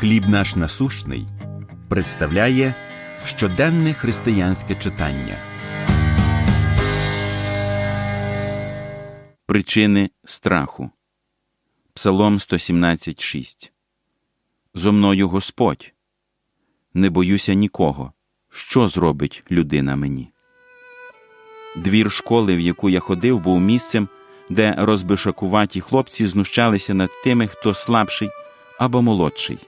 Хліб наш насущний представляє щоденне християнське читання. Причини страху. Псалом 117.6 Зо мною Господь. Не боюся нікого. Що зробить людина мені? Двір школи, в яку я ходив, був місцем, де розбишакуваті хлопці знущалися над тими, хто слабший або молодший.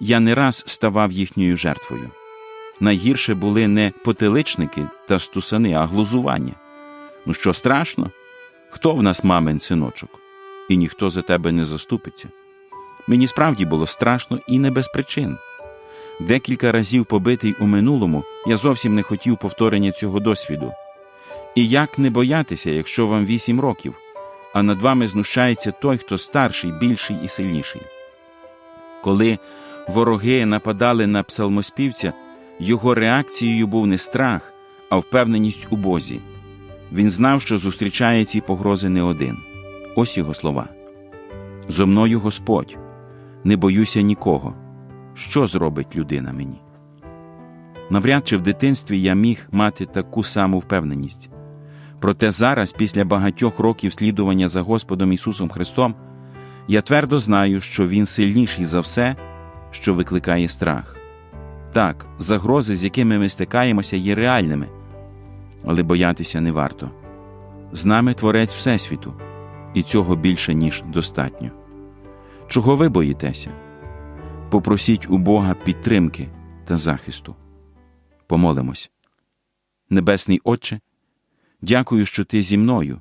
Я не раз ставав їхньою жертвою. Найгірше були не потиличники та стусани, а глузування. Ну що страшно? Хто в нас мамин синочок? І ніхто за тебе не заступиться. Мені справді було страшно і не без причин. Декілька разів побитий у минулому, я зовсім не хотів повторення цього досвіду. І як не боятися, якщо вам вісім років, а над вами знущається той, хто старший, більший і сильніший. Коли вороги нападали на псалмоспівця, його реакцією був не страх, а впевненість у Бозі. Він знав, що зустрічає ці погрози не один. Ось його слова. Зо мною Господь, не боюся нікого. Що зробить людина мені? Навряд чи в дитинстві я міг мати таку саму впевненість. Проте зараз, після багатьох років слідування за Господом Ісусом Христом, я твердо знаю, що Він сильніший за все, що викликає страх. Так, загрози, з якими ми стикаємося, є реальними, але боятися не варто. З нами Творець Всесвіту, і цього більше, ніж достатньо. Чого ви боїтеся? Попросіть у Бога підтримки та захисту. Помолимось. Небесний Отче, дякую, що ти зі мною,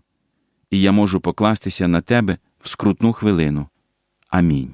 і я можу покластися на тебе в скрутну хвилину. Амінь.